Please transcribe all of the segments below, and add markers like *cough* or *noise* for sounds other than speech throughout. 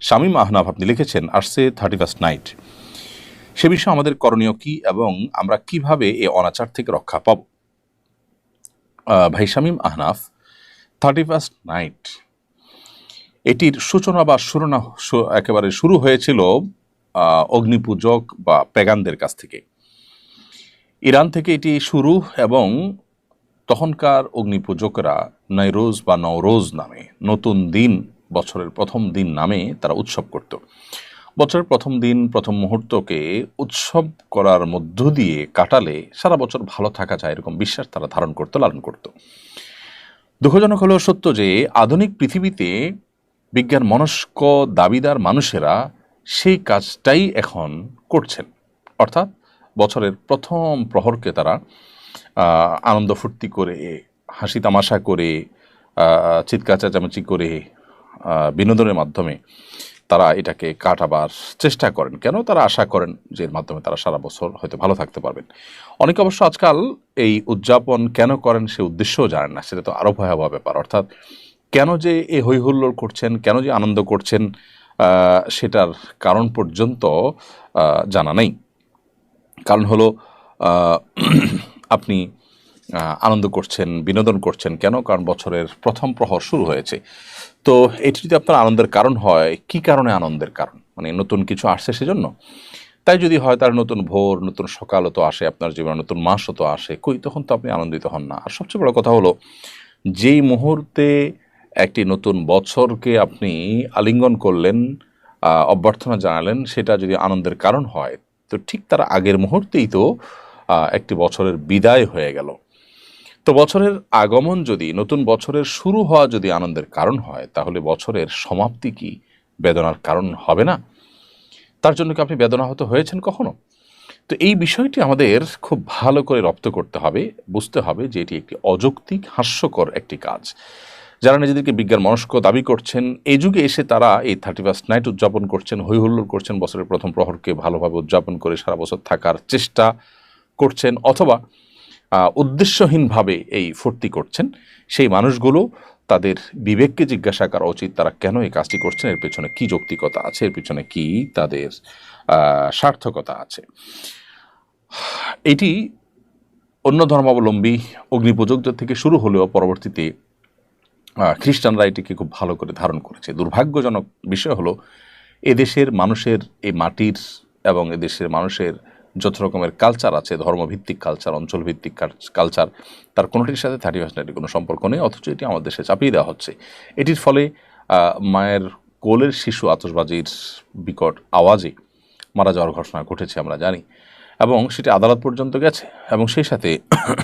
শামীম আহনাফ আপনি লিখেছেন, আসছে থার্টি ফার্স্ট নাইট সে বিষয়ে আমাদের করণীয় কি এবং আমরা কীভাবে এই অনাচার থেকে রক্ষা পাব? ভাই Shamim Ahnaf thirty first night এটির সূচনা বা সুরনা একেবারে শুরু হয়েছিল অগ্নিপূজক বা পেগানদের কাছ থেকে। ইরান থেকে এটি শুরু এবং তখনকার অগ্নিপূজকরা নৈরোজ বা নওরোজ নামে নতুন দিন বছরের প্রথম দিন নামে তারা উৎসব করত। বছরের প্রথম দিন প্রথম মুহূর্তকে উৎসব করার মধ্য দিয়ে কাটালে সারা বছর ভালো থাকা যায় এরকম বিশ্বাস তারা ধারণ করত লালন করত। দুঃখজনক হলেও সত্য যে আধুনিক পৃথিবীতে বিজ্ঞান মনস্ক দাবিদার মানুষেরা সেই কাজটাই এখন করছেন। অর্থাৎ বছরের প্রথম প্রহরকে তারা আনন্দ ফুর্তি করে হাসি তামাশা করে আহ, চিৎকার চেঁচামেচি করে বিনোদনের মাধ্যমে তারা এটাকে কাটাবার চেষ্টা করেন। কেন তারা আশা করেন যে এর মাধ্যমে তারা সারা বছর হয়তো ভালো থাকতে পারবেন? অনেকে অবশ্য আজকাল এই উদযাপন কেন করেন সে উদ্দেশ্যও জানেন না, সেটা তো আরও ভয়াবহ ব্যাপার। অর্থাৎ কেন যে এই হৈহুল্লোড় করছেন, কেন যে আনন্দ করছেন সেটার কারণ পর্যন্ত জানা নেই। কারণ হলো *clears throat* আপনি আনন্দ করছেন, বিনোদন করছেন কেন? কারণ বছরের প্রথম প্রহর শুরু হয়েছে। তো এটি যদি আপনার আনন্দের কারণ হয়, কি কারণে আনন্দের কারণ? মানে নতুন কিছু আসছে সেজন্য? তাই যদি হয়, তার নতুন ভোর, নতুন সকালও তো আসে, আপনার জীবনে নতুন মাসও তো আসে, কই তখন তো আপনি আনন্দিত হন না। আর সবচেয়ে বড় কথা হলো, যেই মুহূর্তে একটি নতুন বছরকে আপনি আলিঙ্গন করলেন অভ্যর্থনা জানালেন, সেটা যদি আনন্দের কারণ হয়, তো ঠিক তার আগের মুহূর্তেই তো একটি বছরের বিদায় হয়ে গেল। তো বছরের আগমন যদি, নতুন বছরের শুরু হওয়া যদি আনন্দের কারণ হয়, তাহলে বছরের সমাপ্তি কি বেদনার কারণ হবে না? তার জন্য কি আপনি বেদনাহত হয়েছেন কখনো? তো এই বিষয়টি আমাদের খুব ভালো করে রপ্ত করতে হবে, বুঝতে হবে যে এটি একটি অযৌক্তিক, হাস্যকর একটি কাজ। যারা নিজেদেরকে বিজ্ঞান মনস্ক দাবি করছেন এই যুগে এসে তারা এই থার্টি ফার্স্ট নাইট উদযাপন করছেন হৈ হুল্লোড় করছেন, বছরের প্রথম প্রহরকে ভালোভাবে উদযাপন করে সারা বছর থাকার চেষ্টা করছেন, অথবা উদ্দেশ্যহীনভাবে এই ফুর্তি করছেন। সেই মানুষগুলো তাদের বিবেককে জিজ্ঞাসা করা উচিত, তারা কেন এই কাজটি করছেন? এর পেছনে কি যৌক্তিকতা আছে? এর পেছনে কি তাদের সার্থকতা আছে? এটি অন্য ধর্মাবলম্বী অগ্নিপূজকদের থেকে শুরু হলেও পরবর্তীতে খ্রিস্টানরা এটিকে খুব ভালো করে ধারণ করেছে। দুর্ভাগ্যজনক বিষয় হলো, এদেশের মানুষের এই মাটির এবং এদেশের মানুষের যত রকমের কালচার আছে, ধর্মভিত্তিক কালচার অঞ্চলভিত্তিক কালচার তার কোনোটির সাথে থার্টি পার্সেন্টের কোনো সম্পর্ক নেই, অথচ এটি আমাদের দেশে চাপিয়ে দেওয়া হচ্ছে। এটির ফলে মায়ের কোলের শিশু আতসবাজির বিকট আওয়াজে মারা যাওয়ার ঘটনা ঘটেছে আমরা জানি। এবং সেটি আদালত পর্যন্ত গেছে, এবং সেই সাথে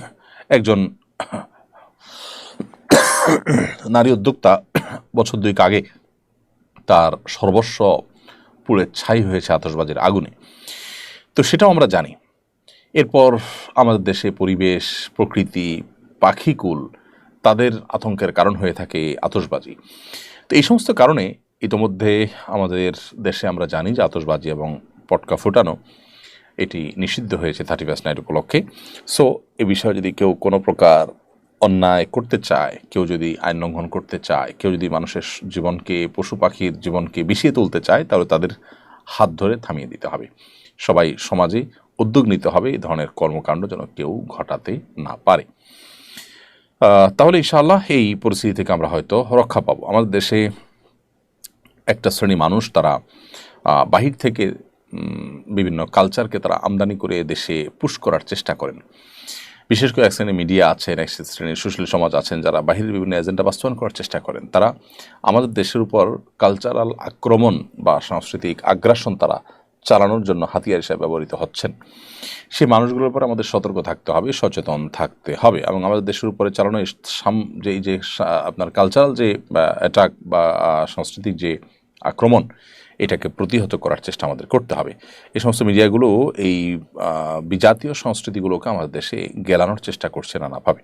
*coughs* একজন *coughs* নারী উদ্যোক্তা বছর দুয়েক আগে তার সর্বস্ব পুড়ে ছাই হয়েছে আতসবাজির আগুনে। তো সেটাও আমরা জানি। এরপর আমাদের দেশে পরিবেশ, প্রকৃতি, পাখিকুল তাদের আতঙ্কের কারণ হয়ে থাকে আতসবাজি তো এই সমস্ত কারণে ইতোমধ্যে আমাদের দেশে আমরা জানি যে আতসবাজি এবং পটকা ফোটানো এটি নিষিদ্ধ হয়েছে থার্টি ফার্স্ট নাইট উপলক্ষে। সো এ বিষয়ে যদি কেউ কোনো প্রকার অন্যায় করতে চায়, কেউ যদি আইন লঙ্ঘন করতে চায়, কেউ যদি মানুষের জীবনকে, পশু পাখির জীবনকে বিষিয়ে তুলতে চায়, তাহলে তাদের হাত ধরে থামিয়ে দিতে হবে। সবাই সমাজে উদ্যোগ নিতে হবে এই ধরনের কর্মকাণ্ড যেন কেউ ঘটাতে না পারে। তাহলে ইনশাআল্লাহ এই পরিস্থিতি থেকে আমরা হয়তো রক্ষা পাবো। আমাদের দেশে একটা শ্রেণি মানুষ তারা বাহির থেকে বিভিন্ন কালচারকে তারা আমদানি করে দেশে পুশ করার চেষ্টা করেন। বিশেষ করে এক শ্রেণির মিডিয়া আছেন, এক শ্রেণির সুশীল সমাজ আছেন যারা বাহিরের বিভিন্ন এজেন্ডা বাস্তবায়ন করার চেষ্টা করেন, তারা আমাদের দেশের উপর কালচারাল আক্রমণ বা সাংস্কৃতিক আগ্রাসন তারা চালানোর জন্য হাতিয়ার হিসেবে ব্যবহৃত হচ্ছেন। সেই মানুষগুলোর উপর আমাদের সতর্ক থাকতে হবে, সচেতন থাকতে হবে এবং আমাদের দেশের উপরে চালানো সাম- যে যে আপনার কালচারাল যে অ্যাটাক বা সাংস্কৃতিক যে আক্রমণ এটাকে প্রতিহত করার চেষ্টা আমাদের করতে হবে। এই সমস্ত মিডিয়াগুলো এই বিজাতীয় সংস্কৃতিগুলোকে আমাদের দেশে গেলানোর চেষ্টা করছে নানাভাবে।